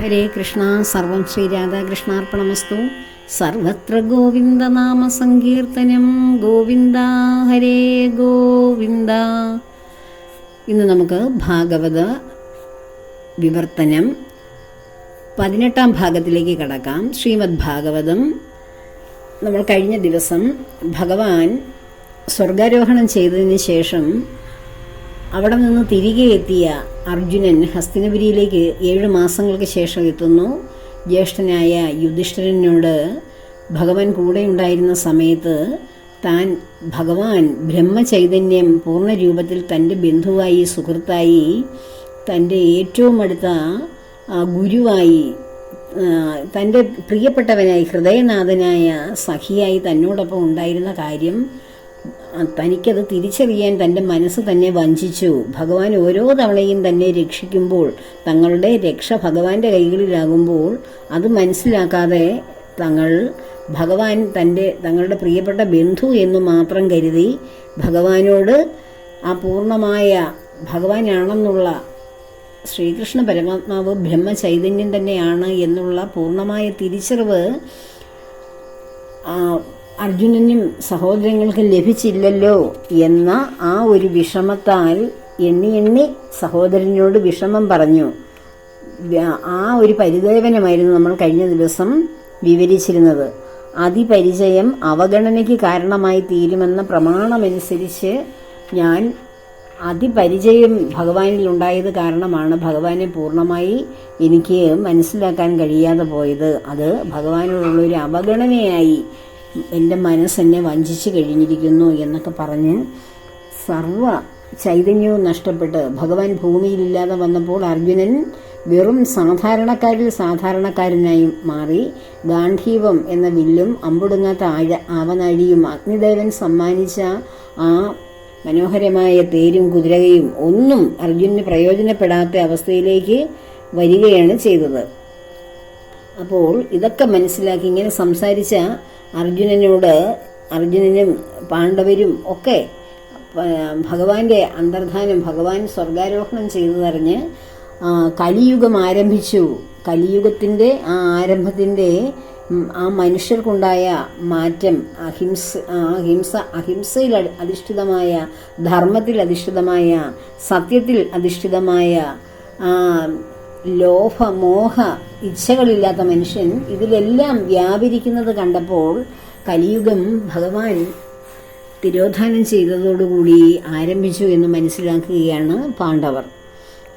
ഹരേ കൃഷ്ണ സർവം ശ്രീ രാധാകൃഷ്ണാർപ്പണമസ്തു. സർവത്ര ഗോവിന്ദനാമ സങ്കീർത്തനം. ഗോവിന്ദ ഹരേ ഗോവിന്ദ. ഇന്ന് നമുക്ക് ഭാഗവത വിവർത്തനം പതിനെട്ടാം ഭാഗത്തിലേക്ക് കടക്കാം. ശ്രീമദ് ഭാഗവതം നമ്മൾ കഴിഞ്ഞ ദിവസം ഭഗവാൻ സ്വർഗാരോഹണം ചെയ്തതിന് ശേഷം അവിടെ നിന്ന് തിരികെ എത്തിയ അർജുനൻ ഹസ്തിനപുരിയിലേക്ക് ഏഴ് മാസങ്ങൾക്ക് ശേഷം എത്തുന്നു. ജ്യേഷ്ഠനായ യുധിഷ്ഠിരനോട് ഭഗവാൻ കൂടെ ഉണ്ടായിരുന്ന സമയത്ത് താൻ ഭഗവാൻ ബ്രഹ്മചൈതന്യം പൂർണ രൂപത്തിൽ തന്റെ ബന്ധുവായി സുഹൃത്തായി തന്റെ ഏറ്റവും അടുത്ത ഗുരുവായി തന്റെ പ്രിയപ്പെട്ടവനായി ഹൃദയനാഥനായ സഖിയായി തന്നോടൊപ്പം ഉണ്ടായിരുന്ന കാര്യം തനിക്കത് തിരിച്ചറിയാൻ തന്റെ മനസ്സ് തന്നെ വഞ്ചിച്ചു. ഭഗവാൻ ഓരോ തവണയും തന്നെ രക്ഷിക്കുമ്പോൾ തങ്ങളുടെ രക്ഷ ഭഗവാന്റെ കൈകളിലാകുമ്പോൾ അത് മനസ്സിലാക്കാതെ തങ്ങൾ ഭഗവാൻ തന്റെ തങ്ങളുടെ പ്രിയപ്പെട്ട ബന്ധു എന്ന് മാത്രം കരുതി ഭഗവാനോട് ആ പൂർണമായ ഭഗവാനാണെന്നുള്ള ശ്രീകൃഷ്ണ പരമാത്മാവ് ബ്രഹ്മചൈതന്യം തന്നെയാണ് എന്നുള്ള പൂർണമായ തിരിച്ചറിവ് അർജുനനും സഹോദരങ്ങൾക്ക് ലഭിച്ചില്ലല്ലോ എന്ന ആ ഒരു വിഷമത്താൽ എണ്ണി എണ്ണി സഹോദരനോട് വിഷമം പറഞ്ഞു. ആ ഒരു പരിദേവനമായിരുന്നു നമ്മൾ കഴിഞ്ഞ ദിവസം വിവരിച്ചിരുന്നത്. അതിപരിചയം അവഗണനയ്ക്ക് കാരണമായി തീരുമെന്ന പ്രമാണമനുസരിച്ച് ഞാൻ അതിപരിചയം ഭഗവാനിൽ ഉണ്ടായത് കാരണമാണ് ഭഗവാനെ പൂർണമായി എനിക്ക് മനസ്സിലാക്കാൻ കഴിയാതെ പോയത്. അത് ഭഗവാനോടുള്ള ഒരു അവഗണനയായി എന്റെ മനസ്സെന്നെ വഞ്ചിച്ചു കഴിഞ്ഞിരിക്കുന്നു എന്നൊക്കെ പറഞ്ഞ് സർവ ചൈതന്യവും നഷ്ടപ്പെട്ട് ഭഗവാൻ ഭൂമിയിലില്ലാതെ വന്നപ്പോൾ അർജുനൻ വെറും സാധാരണക്കാരിൽ സാധാരണക്കാരനായി മാറി ഗാന്ധീവം എന്ന വില്ലും അമ്പുടുങ്ങാത്ത ആഴ ആവനാഴിയും അഗ്നിദേവൻ സമ്മാനിച്ച ആ മനോഹരമായ തേരും കുതിരകയും ഒന്നും അർജുനന് പ്രയോജനപ്പെടാത്ത അവസ്ഥയിലേക്ക് വരികയാണ് ചെയ്തത്. അപ്പോൾ ഇതൊക്കെ മനസ്സിലാക്കി ഇങ്ങനെ സംസാരിച്ച അർജുനനോട് അർജുനനും പാണ്ഡവരും ഒക്കെ ഭഗവാന്റെ അന്തർധാനം ഭഗവാൻ സ്വർഗാരോഹണം ചെയ്തതറിഞ്ഞ് കലിയുഗം ആരംഭിച്ചു. കലിയുഗത്തിന്റെ ആ ആരംഭത്തിന്റെ ആ മനുഷ്യർക്കുണ്ടായ മാറ്റം അഹിംസ അഹിംസ അഹിംസയിൽ അധിഷ്ഠിതമായ ധർമ്മത്തിൽ അധിഷ്ഠിതമായ സത്യത്തിൽ അധിഷ്ഠിതമായ ആ, ലോഭ ഇച്ഛകളില്ലാത്ത മനുഷ്യൻ ഇതിലെല്ലാം വ്യാപരിക്കുന്നത് കണ്ടപ്പോൾ കലിയുഗം ഭഗവാൻ തിരോധാനം ചെയ്തതോടുകൂടി ആരംഭിച്ചു എന്ന് മനസ്സിലാക്കുകയാണ് പാണ്ഡവർ.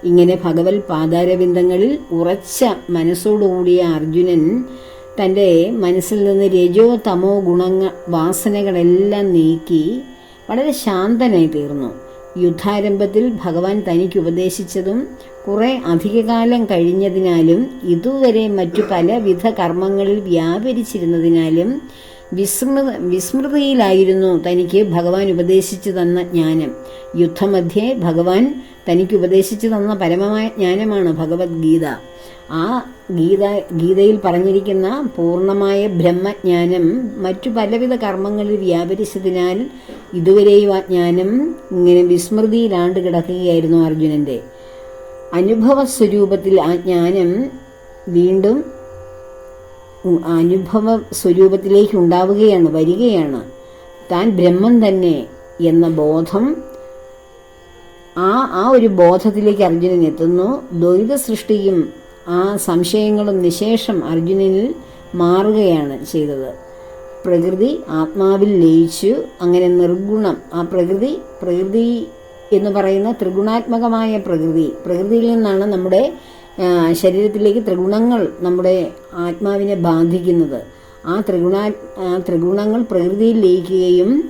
ഇങ്ങനെ ഭഗവത് പാതാരബിന്ദങ്ങളിൽ ഉറച്ച മനസ്സോടുകൂടിയ അർജുനൻ തന്റെ മനസ്സിൽ നിന്ന് രജോ തമോ ഗുണങ്ങ വാസനകളെല്ലാം നീക്കി വളരെ ശാന്തനായി തീർന്നു. യുദ്ധാരംഭത്തിൽ ഭഗവാൻ തനിക്ക് ഉപദേശിച്ചതും കുറെ അധികകാലം കഴിഞ്ഞതിനാലും ഇതുവരെ മറ്റു പലവിധ കർമ്മങ്ങളിൽ വ്യാപരിച്ചിരുന്നതിനാലും വിസ്മൃത വിസ്മൃതിയിലായിരുന്നു തനിക്ക് ഭഗവാൻ ഉപദേശിച്ചു തന്ന ജ്ഞാനം. യുദ്ധമധ്യേ ഭഗവാൻ തനിക്ക് ഉപദേശിച്ചു തന്ന പരമമായ ജ്ഞാനമാണ് ഭഗവത്ഗീത. ആ ഗീത ഗീതയിൽ പറഞ്ഞിരിക്കുന്ന പൂർണമായ ബ്രഹ്മജ്ഞാനം മറ്റു പലവിധ കർമ്മങ്ങളിൽ വ്യാപരിച്ചതിനാൽ ഇതുവരെയും ആ ജ്ഞാനം ഇങ്ങനെ വിസ്മൃതിയിലാണ്ട് കിടക്കുകയായിരുന്നു അർജുനന്റെ. അനുഭവ സ്വരൂപത്തിൽ ആ ജ്ഞാനം വീണ്ടും അനുഭവ സ്വരൂപത്തിലേക്ക് ഉണ്ടാവുകയാണ് വരികയാണ്. താൻ ബ്രഹ്മം തന്നെ എന്ന ബോധം ആ ആ ഒരു ബോധത്തിലേക്ക് അർജുനൻ എത്തുന്നു. ദ്വൈത സൃഷ്ടിയും ആ സംശയങ്ങളും നിശേഷം അർജുനനിൽ മാറുകയാണ് ചെയ്തത്. പ്രകൃതി ആത്മാവിൽ ലയിച്ചു. അങ്ങനെ നിർഗുണം ആ പ്രകൃതി പ്രകൃതി എന്ന് പറയുന്ന ത്രിഗുണാത്മകമായ പ്രകൃതി പ്രകൃതിയിൽ നിന്നാണ് നമ്മുടെ ശരീരത്തിലേക്ക് ത്രിഗുണങ്ങൾ നമ്മുടെ ആത്മാവിനെ ബാധിക്കുന്നത്. ആ ത്രിഗുണ ത്രിഗുണങ്ങൾ പ്രകൃതിയിൽ ലയിക്കുകയും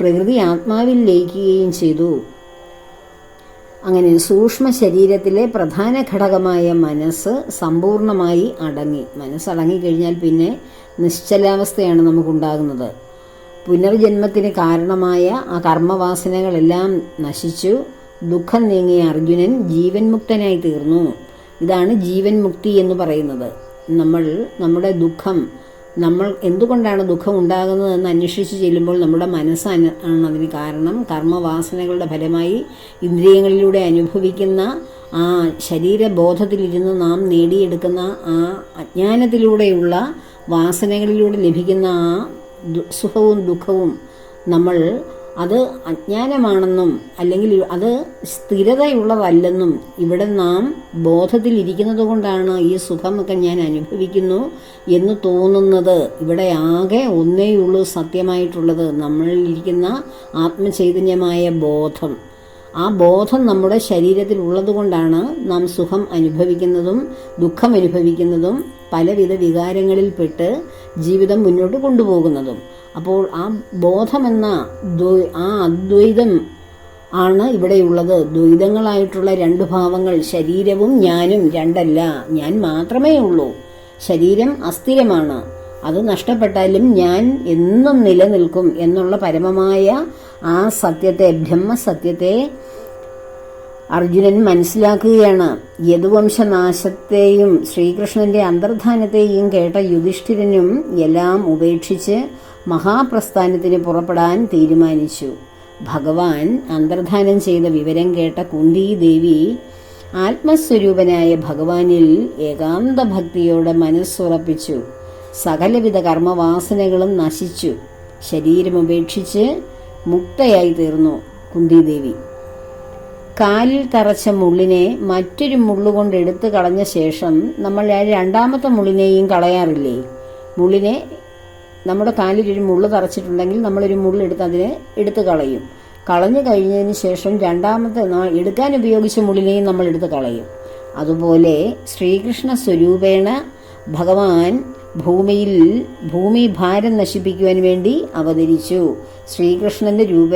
പ്രകൃതി ആത്മാവിൽ ലയിക്കുകയും ചെയ്തു. അങ്ങനെ സൂക്ഷ്മ ശരീരത്തിലെ പ്രധാന ഘടകമായ മനസ്സ് സമ്പൂർണമായി അടങ്ങി. മനസ്സ് അടങ്ങിക്കഴിഞ്ഞാൽ പിന്നെ നിശ്ചലാവസ്ഥയാണ് നമുക്കുണ്ടാകുന്നത്. പുനർജന്മത്തിന് കാരണമായ ആ കർമ്മവാസനകളെല്ലാം നശിച്ചു. ദുഃഖം നീങ്ങിയ അർജുനൻ ജീവൻ മുക്തനായി തീർന്നു. ഇതാണ് ജീവൻ മുക്തി എന്ന് പറയുന്നത്. നമ്മൾ നമ്മുടെ ദുഃഖം നമ്മൾ എന്തുകൊണ്ടാണ് ദുഃഖം ഉണ്ടാകുന്നതെന്ന് അന്വേഷിച്ച് ചെല്ലുമ്പോൾ നമ്മുടെ മനസ്സാണ് അതിന് കാരണം. കർമ്മവാസനകളുടെ ഫലമായി ഇന്ദ്രിയങ്ങളിലൂടെ അനുഭവിക്കുന്ന ആ ശരീരബോധത്തിലിരുന്ന് നാം നേടിയെടുക്കുന്ന ആ അജ്ഞാനത്തിലൂടെയുള്ള വാസനകളിലൂടെ ലഭിക്കുന്ന ആ സുഖവും ദുഃഖവും നമ്മൾ അത് അജ്ഞാനമാണെന്നും അല്ലെങ്കിൽ അത് സ്ഥിരതയുള്ളതല്ലെന്നും ഇവിടെ നാം ബോധത്തിലിരിക്കുന്നത് കൊണ്ടാണ് ഈ സുഖമൊക്കെ ഞാൻ അനുഭവിക്കുന്നു എന്ന് തോന്നുന്നത്. ഇവിടെ ആകെ ഒന്നേയുള്ളൂ സത്യമായിട്ടുള്ളത്. നമ്മളിലിരിക്കുന്ന ആത്മചൈതന്യമായ ബോധം. ആ ബോധം നമ്മുടെ ശരീരത്തിൽ ഉള്ളതുകൊണ്ടാണ് നാം സുഖം അനുഭവിക്കുന്നതും ദുഃഖം അനുഭവിക്കുന്നതും പലവിധ വികാരങ്ങളിൽപ്പെട്ട് ജീവിതം മുന്നോട്ട് കൊണ്ടുപോകുന്നതും. അപ്പോൾ ആ ബോധമെന്ന ആ അദ്വൈതം ആണ് ഇവിടെയുള്ളത്. ദ്വൈതങ്ങളായിട്ടുള്ള രണ്ട് ഭാവങ്ങൾ ശരീരവും ഞാനും രണ്ടല്ല. ഞാൻ മാത്രമേ ഉള്ളൂ. ശരീരം അസ്ഥിരമാണ്. അത് നഷ്ടപ്പെട്ടാലും ഞാൻ എന്നും നിലനിൽക്കും എന്നുള്ള പരമമായ ആ സത്യത്തെ ബ്രഹ്മസത്യത്തെ അർജുനൻ മനസ്സിലാക്കുകയാണ്. യദുവംശനാശത്തെയും ശ്രീകൃഷ്ണന്റെ അന്തർധാനത്തെയും കേട്ട യുധിഷ്ഠിരനും എല്ലാം ഉപേക്ഷിച്ച് മഹാപ്രസ്ഥാനത്തിന് പുറപ്പെടാൻ തീരുമാനിച്ചു. ഭഗവാൻ അന്തർധാനം ചെയ്ത വിവരം കേട്ട കുന്തി ദേവി ആത്മസ്വരൂപനായ ഭഗവാനിൽ ഏകാന്ത ഭക്തിയോടെ മനസ്സുറപ്പിച്ചു. സകലവിധ കർമ്മവാസനകളും നശിച്ചു. ശരീരമുപേക്ഷിച്ച് മുക്തയായി തീർന്നു കുന്തിദേവി. കാലിൽ തറച്ച മുള്ളിനെ മറ്റൊരു മുള്ളുകൊണ്ട് എടുത്തു കളഞ്ഞ ശേഷം നമ്മൾ ആ രണ്ടാമത്തെ മുള്ളിനെയും കളയാറില്ലേ? മുള്ളിനെ നമ്മുടെ കാലിൽ ഒരു മുള്ള് തറച്ചിട്ടുണ്ടെങ്കിൽ നമ്മളൊരു മുള്ളെടുത്ത് അതിനെ എടുത്തു കളയും. കളഞ്ഞു കഴിഞ്ഞതിന് ശേഷം രണ്ടാമത്തെ എടുക്കാൻ ഉപയോഗിച്ച മുള്ളിനെയും നമ്മൾ എടുത്ത് കളയും. അതുപോലെ ശ്രീകൃഷ്ണ സ്വരൂപേണ ഭഗവാൻ ഭൂമിയിൽ ഭൂമി ഭാരം നശിപ്പിക്കുവാൻ വേണ്ടി അവതരിച്ചു. ശ്രീകൃഷ്ണന്റെ രൂപ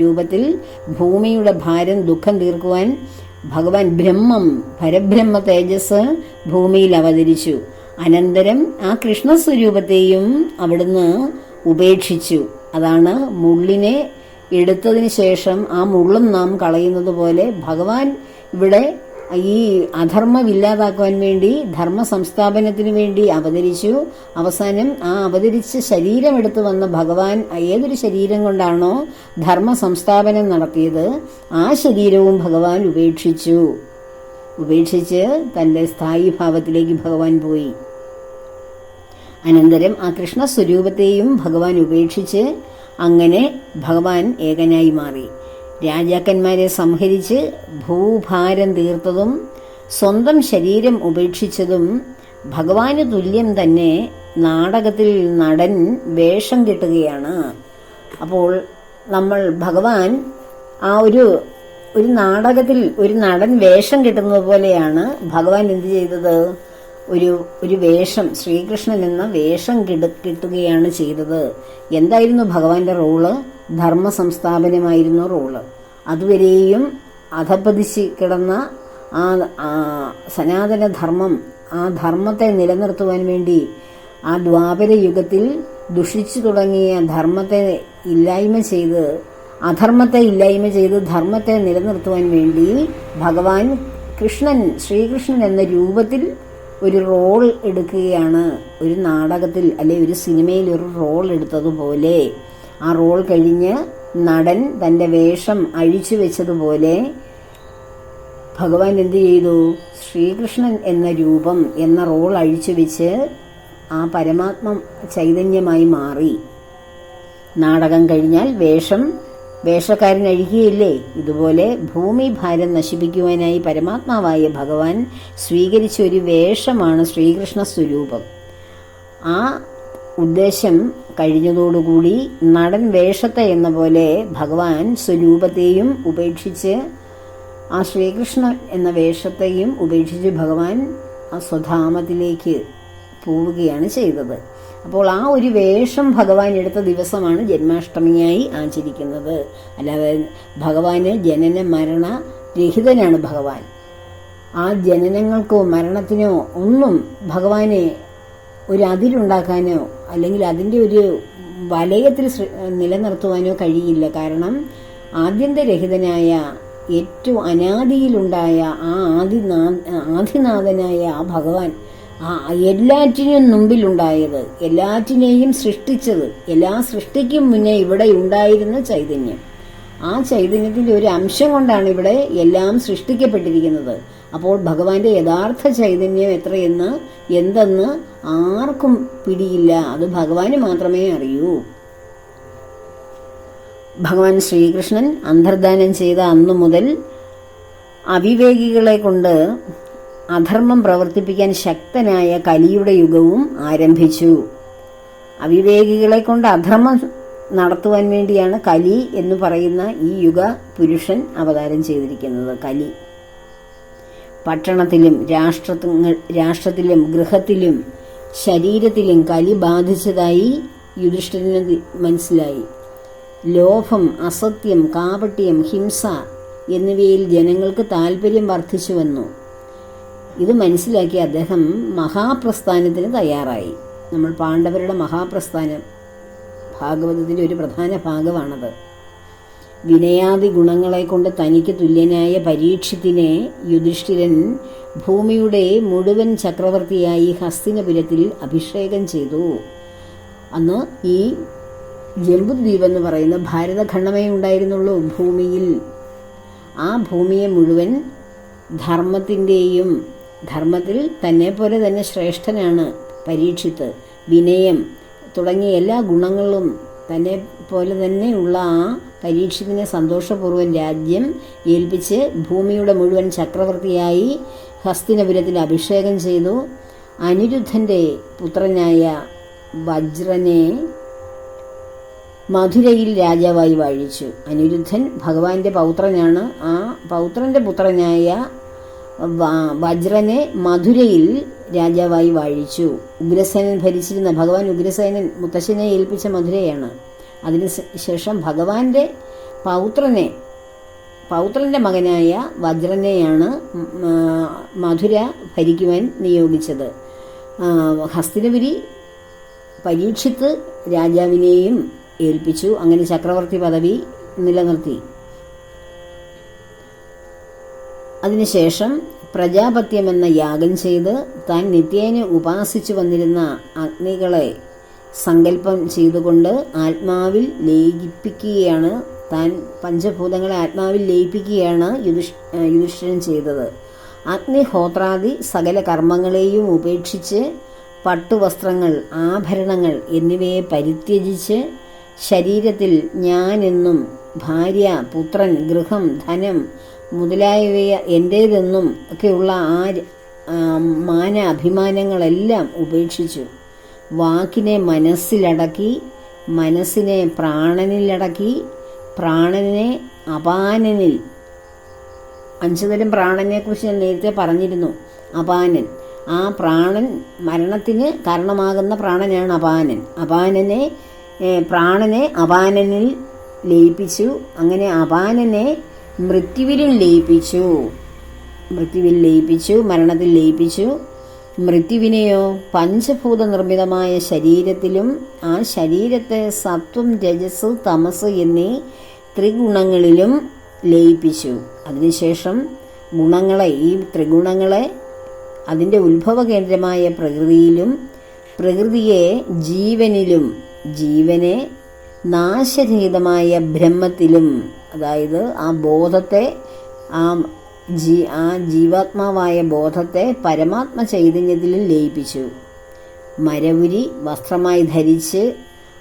രൂപത്തിൽ ഭൂമിയുടെ ഭാരം ദുഃഖം തീർക്കുവാൻ ഭഗവാൻ ബ്രഹ്മം പരബ്രഹ്മ തേജസ് ഭൂമിയിൽ അവതരിച്ചു. അനന്തരം ആ കൃഷ്ണസ്വരൂപത്തെയും അവിടുന്ന് ഉപേക്ഷിച്ചു. അതാണ് മുള്ളിനെ എടുത്തതിന് ശേഷം ആ മുള്ളും നാം കളയുന്നത് പോലെ ഭഗവാൻ ഇവിടെ ഈ അധർമ്മം ഇല്ലാതാക്കുവാൻ വേണ്ടി ധർമ്മ സംസ്ഥാപനത്തിന് വേണ്ടി അവതരിച്ചു. അവസാനം ആ അവതരിച്ച ശരീരം എടുത്തു വന്ന ഭഗവാൻ ഏതൊരു ശരീരം കൊണ്ടാണോ ധർമ്മ സംസ്ഥാപനം നടത്തിയത് ആ ശരീരവും ഭഗവാൻ ഉപേക്ഷിച്ചു. ഉപേക്ഷിച്ച് തന്റെ സ്ഥായി ഭാവത്തിലേക്ക് ഭഗവാൻ പോയി. അനന്തരം ആ കൃഷ്ണസ്വരൂപത്തെയും ഭഗവാൻ ഉപേക്ഷിച്ച് അങ്ങനെ ഭഗവാൻ ഏകനായി മാറി. രാജാക്കന്മാരെ സംഹരിച്ച് ഭൂഭാരം തീർത്തതും സ്വന്തം ശരീരം ഉപേക്ഷിച്ചതും ഭഗവാന് തുല്യം തന്നെ നാടകത്തിൽ നടൻ വേഷം കിട്ടുകയാണ്. അപ്പോൾ നമ്മൾ ഭഗവാൻ ആ ഒരു ഒരു നാടകത്തിൽ ഒരു നടൻ വേഷം കിട്ടുന്നത് പോലെയാണ് ഭഗവാൻ എന്ത് ചെയ്തത്? ഒരു ഒരു വേഷം ശ്രീകൃഷ്ണൻ എന്ന വേഷം കിട കിട്ടുകയാണ് ചെയ്തത്. എന്തായിരുന്നു ഭഗവാന്റെ റോൾ? ധർമ്മ സംസ്ഥാപനമായിരുന്നു റോൾ. അതുവരെയും അധപ്പതിച്ച് കിടന്ന ആ സനാതന ധർമ്മം ആ ധർമ്മത്തെ നിലനിർത്തുവാൻ വേണ്ടി ആ ദ്വാപര യുഗത്തിൽ ദുഷിച്ചു തുടങ്ങിയ ധർമ്മത്തെ ഇല്ലായ്മ ചെയ്ത് അധർമ്മത്തെ ഇല്ലായ്മ ചെയ്ത് ധർമ്മത്തെ നിലനിർത്തുവാൻ വേണ്ടി ഭഗവാൻ കൃഷ്ണൻ ശ്രീകൃഷ്ണൻ എന്ന രൂപത്തിൽ ഒരു റോൾ എടുക്കുകയാണ്. ഒരു നാടകത്തിൽ അല്ലെ ഒരു സിനിമയിൽ ഒരു റോൾ എടുത്തതുപോലെ. ആ റോൾ കഴിഞ്ഞ് നടൻ തന്റെ വേഷം അഴിച്ചു വെച്ചതുപോലെ ഭഗവാൻ എന്ത് ചെയ്തു? ശ്രീകൃഷ്ണൻ എന്ന രൂപം എന്ന റോൾ അഴിച്ചു വെച്ച് ആ പരമാത്മ ചൈതന്യമായി മാറി. നാടകം കഴിഞ്ഞാൽ വേഷം വേഷക്കാരൻ അഴിക്കുകയില്ലേ? ഇതുപോലെ ഭൂമി ഭാരം നശിപ്പിക്കുവാനായി പരമാത്മാവായ ഭഗവാൻ സ്വീകരിച്ച ഒരു വേഷമാണ് ശ്രീകൃഷ്ണ സ്വരൂപം. ആ ഉദ്ദേശം കഴിഞ്ഞതോടുകൂടി നടൻ വേഷത്തെ എന്ന പോലെ ഭഗവാൻ സ്വരൂപത്തെയും ഉപേക്ഷിച്ച് ആ ശ്രീകൃഷ്ണൻ എന്ന വേഷത്തെയും ഉപേക്ഷിച്ച് ഭഗവാൻ ആ സ്വധാമത്തിലേക്ക് പോവുകയാണ് ചെയ്തത്. അപ്പോൾ ആ ഒരു വേഷം ഭഗവാൻ എടുത്ത ദിവസമാണ് ജന്മാഷ്ടമിയായി ആചരിക്കുന്നത്. അല്ലാതെ ഭഗവാന് ജനന മരണ രഹിതനാണ് ഭഗവാൻ. ആ ജനനങ്ങൾക്കോ മരണത്തിനോ ഒന്നും ഭഗവാനെ ഒരു അതിലുണ്ടാക്കാനോ അല്ലെങ്കിൽ അതിന്റെ ഒരു വലയത്തിൽ നിലനിർത്തുവാനോ കഴിയില്ല. കാരണം ആദ്യന്തരഹിതനായ ഏറ്റവും അനാദിയിലുണ്ടായ ആ ആദിനാ ആദിനാഥനായ ആ ഭഗവാൻ ആ എല്ലാറ്റിനും മുമ്പിലുണ്ടായത് എല്ലാറ്റിനെയും സൃഷ്ടിച്ചത് എല്ലാ സൃഷ്ടിക്കും മുന്നേ ഇവിടെ ഉണ്ടായിരുന്ന ചൈതന്യം. ആ ചൈതന്യത്തിന്റെ ഒരു അംശം കൊണ്ടാണ് ഇവിടെ എല്ലാം സൃഷ്ടിക്കപ്പെട്ടിരിക്കുന്നത്. അപ്പോൾ ഭഗവാന്റെ യഥാർത്ഥ ചൈതന്യം എത്രയെന്ന് എന്തെന്ന് ആർക്കും പിടിയില്ല. അത് ഭഗവാന് മാത്രമേ അറിയൂ. ഭഗവാൻ ശ്രീകൃഷ്ണൻ അന്തർദാനം ചെയ്ത അന്നു മുതൽ അവിവേകികളെ കൊണ്ട് അധർമ്മം പ്രവർത്തിപ്പിക്കാൻ ശക്തനായ കലിയുടെ യുഗവും ആരംഭിച്ചു. അവിവേകികളെ കൊണ്ട് അധർമ്മം നടത്തുവാൻ വേണ്ടിയാണ് കലി എന്ന് പറയുന്ന ഈ യുഗ പുരുഷൻ അവതാരം ചെയ്തിരിക്കുന്നത് കലി. പട്ടണത്തിലും രാഷ്ട്രങ്ങൾ രാഷ്ട്രത്തിലും ഗൃഹത്തിലും ശരീരത്തിലും കലി ബാധിച്ചതായി യുധിഷ്ഠിരന് മനസ്സിലായി. ലോഭം അസത്യം കാപട്യം ഹിംസ എന്നിവയിൽ ജനങ്ങൾക്ക് താല്പര്യം വർദ്ധിച്ചു വന്നു. ഇത് മനസ്സിലാക്കി അദ്ദേഹം മഹാപ്രസ്ഥാനത്തിന് തയ്യാറായി. നമ്മൾ പാണ്ഡവരുടെ മഹാപ്രസ്ഥാനം ഭാഗവതത്തിന്റെ ഒരു പ്രധാന ഭാഗമാണത്. വിനയാദി ഗുണങ്ങളെ കൊണ്ട് തനിക്ക് തുല്യനായ പരീക്ഷത്തിനെ യുധിഷ്ഠിരൻ ഭൂമിയുടെ മുഴുവൻ ചക്രവർത്തിയായി ഹസ്തിനപുരത്തിൽ അഭിഷേകം ചെയ്തു. അന്ന് ഈ ജംബുദ്വീപ് എന്ന് പറയുന്ന ഭാരതഖണ്ഡമേ ഉണ്ടായിരുന്നുള്ളൂ ഭൂമിയിൽ. ആ ഭൂമിയെ മുഴുവൻ ധർമ്മത്തിന്റെയും ധർമ്മത്തിൽ തന്നെ പോലെ തന്നെ ശ്രേഷ്ഠനാണ് പരീക്ഷിത്ത് വിനയം തുടങ്ങിയ എല്ലാ ഗുണങ്ങളും തന്നെ പോലെ തന്നെയുള്ള ആ പരീക്ഷത്തിനെ സന്തോഷപൂർവം രാജ്യം ഏൽപ്പിച്ച് ഭൂമിയുടെ മുഴുവൻ ചക്രവർത്തിയായി ഹസ്തിനപുരത്തിൽ അഭിഷേകം ചെയ്തു. അനിരുദ്ധന്റെ പുത്രനായ വജ്രനെ മധുരയിൽ രാജാവായി വാഴിച്ചു. അനിരുദ്ധൻ ഭഗവാന്റെ പൗത്രനാണ്. ആ പൗത്രന്റെ പുത്രനായ വജ്രനെ മധുരയിൽ രാജാവായി വാഴിച്ചു. ഉഗ്രസേനൻ ഭരിച്ചിരുന്ന ഭഗവാൻ ഉഗ്രസേനൻ മുത്തശ്ശനെ ഏൽപ്പിച്ച മധുരയാണ്. അതിനു ശേഷം ഭഗവാന്റെ പൗത്രനെ പൗത്രന്റെ മകനായ വജ്രനെയാണ് മധുര ഭരിക്കുവാൻ നിയോഗിച്ചത്. ഹസ്തിനപുരി പരീക്ഷിത്ത് രാജാവിനെയും ഏൽപ്പിച്ചു. അങ്ങനെ ചക്രവർത്തി പദവി നിലനിർത്തി. അതിനുശേഷം പ്രജാപത്യം എന്ന യാഗം ചെയ്ത് താൻ നിത്യേന ഉപാസിച്ചു വന്നിരുന്ന അഗ്നികളെ സങ്കല്പം ചെയ്തുകൊണ്ട് ആത്മാവിൽ ലയിപ്പിക്കുകയാണ് താൻ പഞ്ചഭൂതങ്ങളെ ആത്മാവിൽ ലയിപ്പിക്കുകയാണ് യുധിഷ് യുധിഷ്ഠിരൻ ചെയ്തത്. അഗ്നിഹോത്രാദി സകല കർമ്മങ്ങളെയും ഉപേക്ഷിച്ച് പട്ടുവസ്ത്രങ്ങൾ ആഭരണങ്ങൾ എന്നിവയെ പരിത്യജിച്ച് ശരീരത്തിൽ ഞാനെന്നും ഭാര്യ പുത്രൻ ഗൃഹം ധനം മുതലായവയെ എന്റേതെന്നും ഒക്കെയുള്ള ആ മാന അഭിമാനങ്ങളെല്ലാം ഉപേക്ഷിച്ചു. വാക്കിനെ മനസ്സിലടക്കി മനസ്സിനെ പ്രാണനിലടക്കി പ്രാണനെ അപാനനിൽ അഞ്ചു തരം പ്രാണനെ കുറിച്ച് ഞാൻ നേരത്തെ പറഞ്ഞിരുന്നു അപാനൻ. ആ പ്രാണൻ മരണത്തിന് കാരണമാകുന്ന പ്രാണനാണ് അപാനൻ. അപാനനെ പ്രാണനെ അപാനനിൽ ലയിപ്പിച്ചു. അങ്ങനെ അപാനനെ മൃത്യുവിലും ലയിപ്പിച്ചു. മൃത്യുവിൽ ലയിപ്പിച്ചു മരണത്തിൽ ലയിപ്പിച്ചു. മൃത്യുവിനെയോ പഞ്ചഭൂത നിർമ്മിതമായ ശരീരത്തിലും ആ ശരീരത്തെ സത്വം രജസ് തമസ് എന്നീ ത്രിഗുണങ്ങളിലും ലയിപ്പിച്ചു. അതിനുശേഷം ഗുണങ്ങളെ ഈ ത്രിഗുണങ്ങളെ അതിന്റെ ഉത്ഭവ കേന്ദ്രമായ പ്രകൃതിയിലും പ്രകൃതിയെ ജീവനിലും ജീവനെ നാശരഹിതമായ ബ്രഹ്മത്തിലും അതായത് ആ ബോധത്തെ ആ ജീ ആ ജീവാത്മാവായ ബോധത്തെ പരമാത്മ ചൈതന്യത്തിലും ലയിപ്പിച്ചു. മരവുരി വസ്ത്രമായി ധരിച്ച്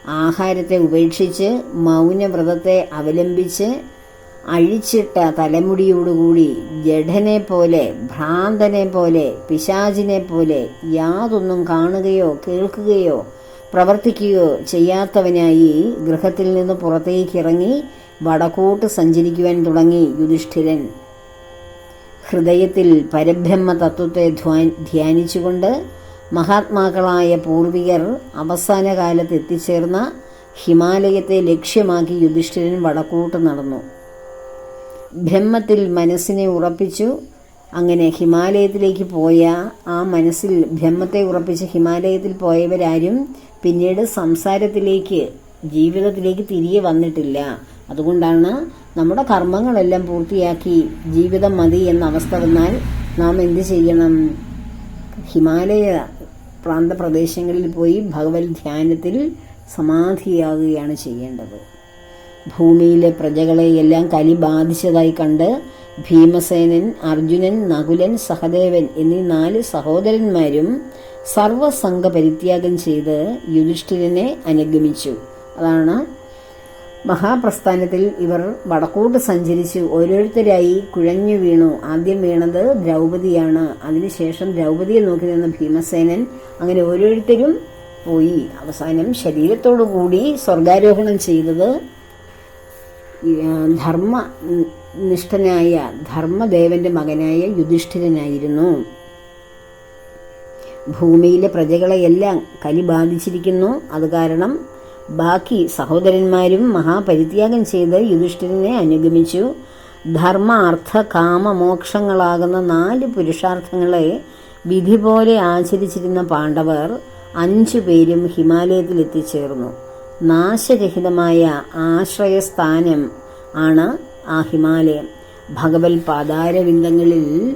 ആഹാരത്തെ ഉപേക്ഷിച്ച് മൗനവ്രതത്തെ അവലംബിച്ച് അഴിച്ചിട്ട തലമുടിയോടുകൂടി ജഡനെ പോലെ ഭ്രാന്തനെ പോലെ പിശാചിനെ പോലെ യാതൊന്നും കാണുകയോ കേൾക്കുകയോ പ്രവർത്തിക്കുകയോ ചെയ്യാത്തവനായി ഗൃഹത്തിൽ നിന്ന് പുറത്തേക്കിറങ്ങി വടക്കോട്ട് സഞ്ചരിക്കുവാൻ തുടങ്ങി യുധിഷ്ഠിരൻ. ഹൃദയത്തിൽ പരബ്രഹ്മ തത്വത്തെ ധ്യാനിച്ചുകൊണ്ട് മഹാത്മാക്കളായ പൂർവികർ അവസാന കാലത്ത് എത്തിച്ചേർന്ന ഹിമാലയത്തെ ലക്ഷ്യമാക്കി യുധിഷ്ഠിരൻ വടക്കോട്ട് നടന്നു. ബ്രഹ്മത്തിൽ മനസ്സിനെ ഉറപ്പിച്ചു. അങ്ങനെ ഹിമാലയത്തിലേക്ക് പോയ ആ മനസ്സിൽ ബ്രഹ്മത്തെ ഉറപ്പിച്ച് ഹിമാലയത്തിൽ പോയവരാരും പിന്നീട് സംസാരത്തിലേക്ക് ജീവിതത്തിലേക്ക് തിരികെ വന്നിട്ടില്ല. അതുകൊണ്ടാണ് നമ്മുടെ കർമ്മങ്ങളെല്ലാം പൂർത്തിയാക്കി ജീവിതം മതി എന്ന അവസ്ഥ വന്നാൽ നാം എന്ത് ചെയ്യണം? ഹിമാലയ പ്രാന്തപ്രദേശങ്ങളിൽ പോയി ഭഗവത് ധ്യാനത്തിൽ സമാധിയാകുകയാണ് ചെയ്യേണ്ടത്. ഭൂമിയിലെ പ്രജകളെ എല്ലാം കലി ബാധിച്ചതായി കണ്ട് ഭീമസേനൻ അർജുനൻ നകുലൻ സഹദേവൻ എന്നീ നാല് സഹോദരന്മാരും സർവസംഘ പരിത്യാഗം ചെയ്ത് യുധിഷ്ഠിരനെ അനുഗമിച്ചു. അതാണ് മഹാപ്രസ്ഥാനത്തിൽ ഇവർ വടക്കോട്ട് സഞ്ചരിച്ചു ഓരോരുത്തരായി കുഴഞ്ഞു വീണു. ആദ്യം വീണത് ദ്രൗപതിയാണ് അതിനുശേഷം ദ്രൗപതിയെ നോക്കി നിന്ന ഭീമസേനൻ അങ്ങനെ ഓരോരുത്തരും പോയി. അവസാനം ശരീരത്തോടു കൂടി സ്വർഗാരോഹണം ചെയ്തത് ധർമ്മ നിഷ്ഠനായ ധർമ്മദേവന്റെ മകനായ യുധിഷ്ഠിരനായിരുന്നു. ഭൂമിയിലെ പ്രജകളെയെല്ലാം കലി ബാധിച്ചിരിക്കുന്നു. അത് കാരണം ബാക്കി സഹോദരന്മാരും മഹാപരിത്യാഗം ചെയ്ത് യുധിഷ്ഠിരനെ അനുഗമിച്ചു. ധർമ്മ അർത്ഥ കാമ മോക്ഷങ്ങളാകുന്ന നാല് പുരുഷാർത്ഥങ്ങളെ വിധി പോലെ ആചരിച്ചിരുന്ന പാണ്ഡവർ അഞ്ചു പേരും ഹിമാലയത്തിൽ എത്തിച്ചേർന്നു നാശരഹിതമായ ആശ്രയസ്ഥാനം ആണ് ആ ഹിമാലയം. ഭഗവത് പാതാരവിന്ദങ്ങളിൽ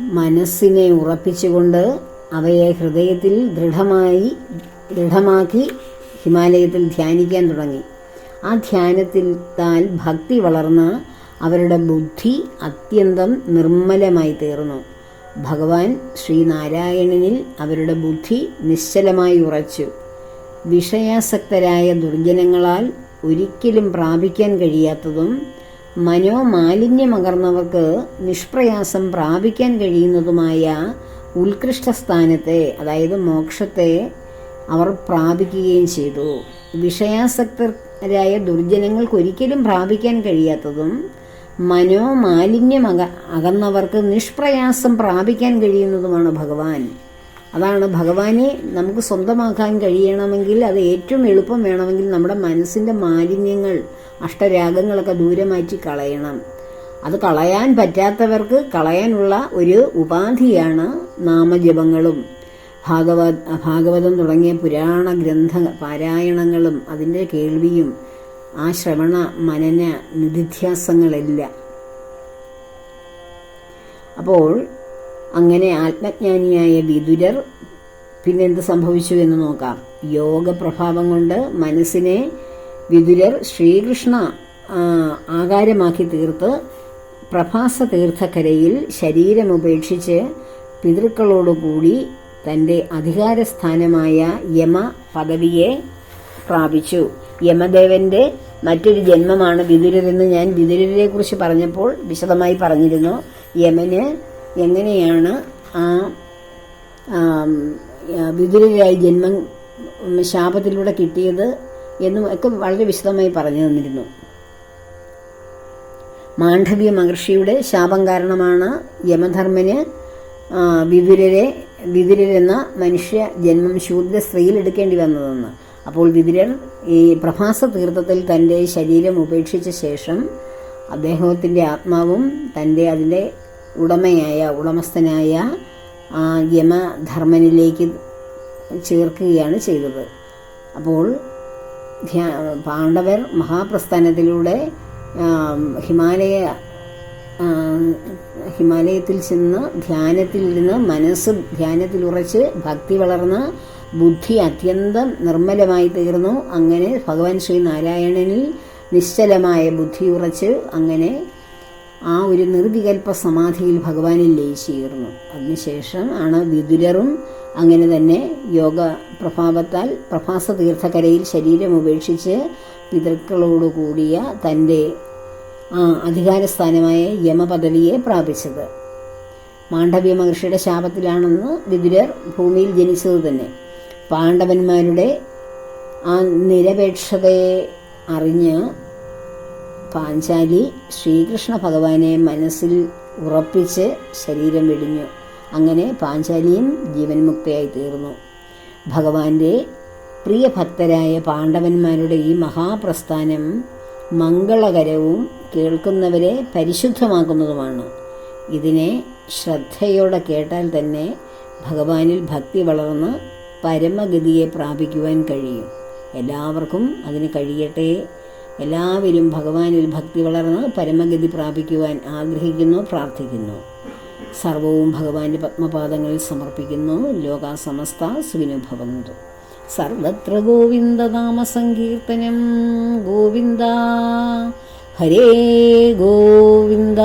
മനസ്സിനെ ഉറപ്പിച്ചുകൊണ്ട് അവയെ ഹൃദയത്തിൽ ദൃഢമായി ദൃഢമാക്കി ഹിമാലയത്തിൽ ധ്യാനിക്കാൻ തുടങ്ങി. ആ ധ്യാനത്തിൽ താൽ ഭക്തി വളർന്ന് അവരുടെ ബുദ്ധി അത്യന്തം നിർമ്മലമായി തീർന്നു. ഭഗവാൻ ശ്രീനാരായണനിൽ അവരുടെ ബുദ്ധി നിശ്ചലമായി ഉറച്ചു. വിഷയാസക്തരായ ദുർജനങ്ങളാൽ ഒരിക്കലും പ്രാപിക്കാൻ കഴിയാത്തതും മനോമാലിന്യമകർന്നവർക്ക് നിഷ്പ്രയാസം പ്രാപിക്കാൻ കഴിയുന്നതുമായ ഉത്കൃഷ്ട സ്ഥാനത്തെ അതായത് മോക്ഷത്തെ അവർ പ്രാപിക്കുകയും ചെയ്തു. വിഷയാസക്തരായ ദുർജനങ്ങൾക്ക് ഒരിക്കലും പ്രാപിക്കാൻ കഴിയാത്തതും മനോമാലിന്യം അക അകന്നവർക്ക് നിഷ്പ്രയാസം പ്രാപിക്കാൻ കഴിയുന്നതുമാണ് ഭഗവാൻ. അതാണ് ഭഗവാനെ നമുക്ക് സ്വന്തമാക്കാൻ കഴിയണമെങ്കിൽ അത് ഏറ്റവും എളുപ്പം വേണമെങ്കിൽ നമ്മുടെ മനസ്സിന്റെ മാലിന്യങ്ങൾ അഷ്ടരാഗങ്ങളൊക്കെ ദൂരെ മാറ്റി കളയണം. അത് കളയാൻ പറ്റാത്തവർക്ക് കളയാനുള്ള ഒരു ഉപാധിയാണ് നാമജപങ്ങളും. ഭാഗവത് ഭാഗവതം തുടങ്ങിയ പുരാണ ഗ്രന്ഥ പാരായണങ്ങളും അതിന്റെ കേൾവിയും ആ ശ്രവണ മനന നിധിധ്യാസങ്ങളെല്ലാം. അപ്പോൾ അങ്ങനെ ആത്മജ്ഞാനിയായ വിദുരർ പിന്നെന്ത് സംഭവിച്ചു എന്ന് നോക്കാം. യോഗ പ്രഭാവം കൊണ്ട് മനസ്സിനെ വിതുരർ ശ്രീകൃഷ്ണ ആകാരമാക്കി തീർത്ത് പ്രഭാസ തീർത്ഥക്കരയിൽ ശരീരമുപേക്ഷിച്ച് പിതൃക്കളോടുകൂടി തന്റെ അധികാരസ്ഥാനമായ യമ പദവിയെ പ്രാപിച്ചു. യമദേവന്റെ മറ്റൊരു ജന്മമാണ് വിതുരരെന്ന് ഞാൻ വിതുരരെ കുറിച്ച് പറഞ്ഞപ്പോൾ വിശദമായി പറഞ്ഞിരുന്നു. യമന് എങ്ങനെയാണ് ആ വിതുരരായി ജന്മം ശാപത്തിലൂടെ കിട്ടിയത് എന്നും ഒക്കെ വളരെ വിശദമായി പറഞ്ഞു തന്നിരുന്നു. മാണ്ഡവ്യ മഹർഷിയുടെ ശാപം കാരണമാണ് യമധർമ്മന് വിതുരരെ വിതുരരെന്ന മനുഷ്യ ജന്മം ശൂദ്ര സ്ത്രീയിൽ എടുക്കേണ്ടി വന്നതെന്ന്. അപ്പോൾ വിതുരർ ഈ പ്രഭാസ തീർത്ഥത്തിൽ തന്റെ ശരീരം ഉപേക്ഷിച്ച ശേഷം അദ്ദേഹത്തിന്റെ ആത്മാവും തന്റെ അതിന്റെ ഉടമയായ ഉടമസ്ഥനായ ആ യമധർമ്മനിലേക്ക് ചേർക്കുകയാണ് ചെയ്തത്. അപ്പോൾ പാണ്ഡവർ മഹാപ്രസ്ഥാനത്തിലൂടെ ഹിമാലയ ഹിമാലയത്തിൽ ചെന്ന് ധ്യാനത്തിൽ ഇരുന്ന് മനസ്സ് ധ്യാനത്തിൽ ഉറച്ച് ഭക്തി വളർന്ന് ബുദ്ധി അത്യന്തം നിർമ്മലമായി തീർന്നു. അങ്ങനെ ഭഗവാൻ ശ്രീ നാരായണനിൽ നിശ്ചലമായ ബുദ്ധി ഉറച്ച് അങ്ങനെ ആ ഒരു നിർവികൽപ്പ സമാധിയിൽ ഭഗവാനിൽ ലയിച്ചീർന്നു അതിനുശേഷം ആണ് വിതുരറും അങ്ങനെ തന്നെ യോഗ പ്രഭാവത്താൽ പ്രഭാസ തീർത്ഥക്കരയിൽ ശരീരം ഉപേക്ഷിച്ച് പിതൃക്കളോട് കൂടിയ തന്റെ ആ അധികാരസ്ഥാനമായ യമപദവിയെ പ്രാപിച്ചത്. മാണ്ഡവ്യ മഹർഷിയുടെ ശാപത്തിലാണെന്ന് വിദുരർ ഭൂമിയിൽ ജനിച്ചത് തന്നെ. പാണ്ഡവന്മാരുടെ ആ നിരപേക്ഷതയെ അറിഞ്ഞ് പാഞ്ചാലി ശ്രീകൃഷ്ണ ഭഗവാനെ മനസ്സിൽ ഉറപ്പിച്ച് ശരീരം വെടിഞ്ഞു. അങ്ങനെ പാഞ്ചാലിയും ജീവൻ മുക്തയായി തീർന്നു. ഭഗവാന്റെ പ്രിയ ഭക്തരായ പാണ്ഡവന്മാരുടെ ഈ മഹാപ്രസ്ഥാനം മംഗളകരവും കേൾക്കുന്നവരെ പരിശുദ്ധമാക്കുന്നതുമാണ്. ഇതിനെ ശ്രദ്ധയോടെ കേട്ടാൽ തന്നെ ഭഗവാനിൽ ഭക്തി വളർന്ന് പരമഗതിയെ പ്രാപിക്കുവാൻ കഴിയും. എല്ലാവർക്കും അതിന് കഴിയട്ടെ എല്ലാവരും ഭഗവാനിൽ ഭക്തി വളർന്ന് പരമഗതി പ്രാപിക്കുവാൻ ആഗ്രഹിക്കുന്നു പ്രാർത്ഥിക്കുന്നു. സർവവും ഭഗവാന്റെ പത്മപാദങ്ങളിൽ സമർപ്പിക്കുന്നു. ലോകാസമസ്ത സുവിനുഭവന്തു സർവത്ര ഗോവിന്ദനാമ സങ്കീർത്തനം ഗോവിന്ദ. ഹരേ ഗോവിന്ദ.